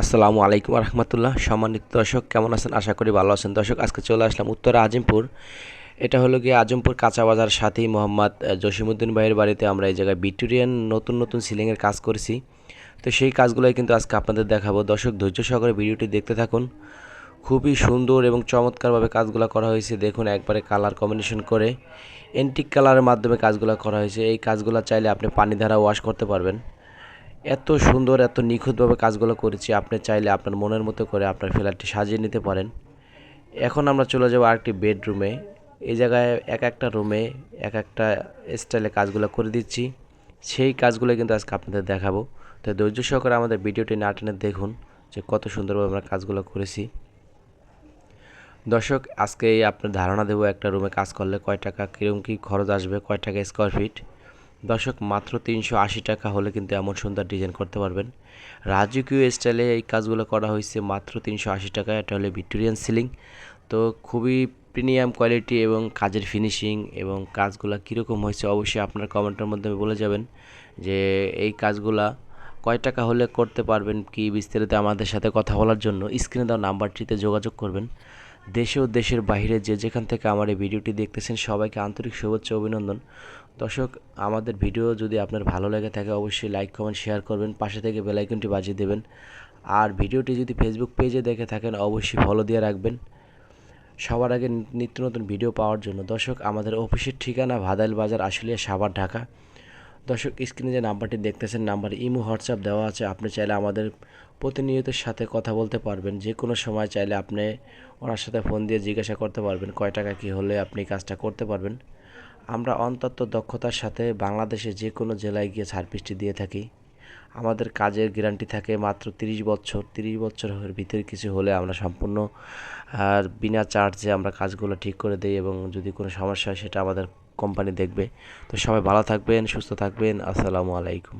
আসসালামু আলাইকুম রহমতুল্লাহ সম্মানিত দর্শক কেমন আছেন? আশা করি ভালো আছেন। দর্শক আজকে চলে আসলাম উত্তরা আজিমপুর। এটা হলো গিয়ে আজমপুর কাঁচা বাজার সাথেই মোহাম্মদ আহ, জসিমউদ্দিন ভাইয়ের বাড়িতে আমরা এই জায়গায় ভিক্টোরিয়ান নতুন নতুন সিলিংয়ের কাজ করেছি। তো সেই কাজগুলোই কিন্তু আজকে আপনাদের দেখাবো। দর্শক ধৈর্য সহকারে ভিডিওটি দেখতে থাকুন। খুবই সুন্দর এবং চমৎকারভাবে কাজগুলো করা হয়েছে। দেখুন একবারে কালার কম্বিনেশন করে এন্টিক কালারের মাধ্যমে কাজগুলো করা হয়েছে। এই কাজগুলো চাইলে আপনি পানি দ্বারা ওয়াশ করতে পারবেন। এত সুন্দর, এত নিখুঁতভাবে কাজগুলো করেছি, আপনি চাইলে আপনার মনের মতো করে আপনার ফ্ল্যাটটি সাজিয়ে নিতে পারেন। এখন আমরা চলে যাব আরেকটি বেডরুমে। এই জায়গায় এক একটা রুমে এক একটা স্টাইলে কাজগুলো করে দিচ্ছি। সেই কাজগুলো কিন্তু আজকে আপনাদের দেখাবো। তো ধৈর্য সহকারে আমাদের ভিডিওটি না টেনে দেখুন যে কত সুন্দরভাবে আমরা কাজগুলো করেছি। দর্শক, আজকে আপনার ধারণা দেবো একটা রুমে কাজ করলে কয় টাকা কীরকম কী খরচ আসবে, কয় টাকা স্কোয়ার ফিট দর্শক, মাত্র তিনশো আশি টাকা হলে কিন্তু এমন সুন্দর ডিজাইন করতে পারবেন। রাজকীয় স্টাইলে এই কাজগুলো করা হয়েছে, মাত্র তিনশো আশি টাকা। এটা হলো ভিক্টোরিয়ান সিলিং তো খুবই প্রিমিয়াম কোয়ালিটি এবং কাজের ফিনিশিং এবং কাজগুলো কীরকম হয়েছে অবশ্যই আপনার কমেন্টের মাধ্যমে বলে যাবেন যে এই কাজগুলা কয় টাকা হলে করতে পারবেন কি বিস্তারিত আমাদের সাথে কথা বলার জন্য? স্ক্রিনে দেওয়া নাম্বারটিতে যোগাযোগ করবেন। দেশে ও দেশের বাইরে যে যেখান থেকে আমার এই ভিডিওটি দেখতেছেন, সবাইকে আন্তরিক শুভেচ্ছা অভিনন্দন। দর্শক, আমাদের ভিডিও যদি আপনার ভালো লেগে থাকে, অবশ্যই লাইক কমেন্ট শেয়ার করবেন। পাশে থেকে বেলাইকনটি বাজিয়ে দেবেন। আর ভিডিওটি যদি ফেসবুক পেজে দেখে থাকেন, অবশ্যই ফলো দিয়ে রাখবেন। সবার আগে নিত্য নতুন ভিডিও পাওয়ার জন্য। দর্শক, আমাদের অফিসের ঠিকানা ভাদাইল বাজার, আশুলিয়া, সাভার, ঢাকা। দর্শক, স্ক্রিনে যে নাম্বারটি দেখতেছেন, নাম্বার ইমো, হোয়াটসঅ্যাপ দেওয়া আছে। আপনি চাইলে আমাদের প্রতিনিয়তের সাথে কথা বলতে পারবেন। যে কোনো সময় চাইলে আপনি ওনার সাথে ফোন দিয়ে জিজ্ঞাসা করতে পারবেন, কয় টাকা কী হলে আপনি কাজটা করতে পারবেন। আমরা অন্তত দক্ষতার সাথে বাংলাদেশে যে কোনো জেলায় গিয়ে সার্ভিসটি দিয়ে থাকি। আমাদের কাজের গ্যারান্টি থাকে মাত্র তিরিশ বছর। তিরিশ বছরের ভিতরে কিছু হলে আমরা সম্পূর্ণ, আর বিনা চার্জে আমরা কাজগুলো ঠিক করে দিই এবং যদি কোনো সমস্যা হয় সেটা আমাদের কোম্পানি দেখবে। তো সবাই ভালো থাকবেন সুস্থ থাকবেন। আসসালামু আলাইকুম।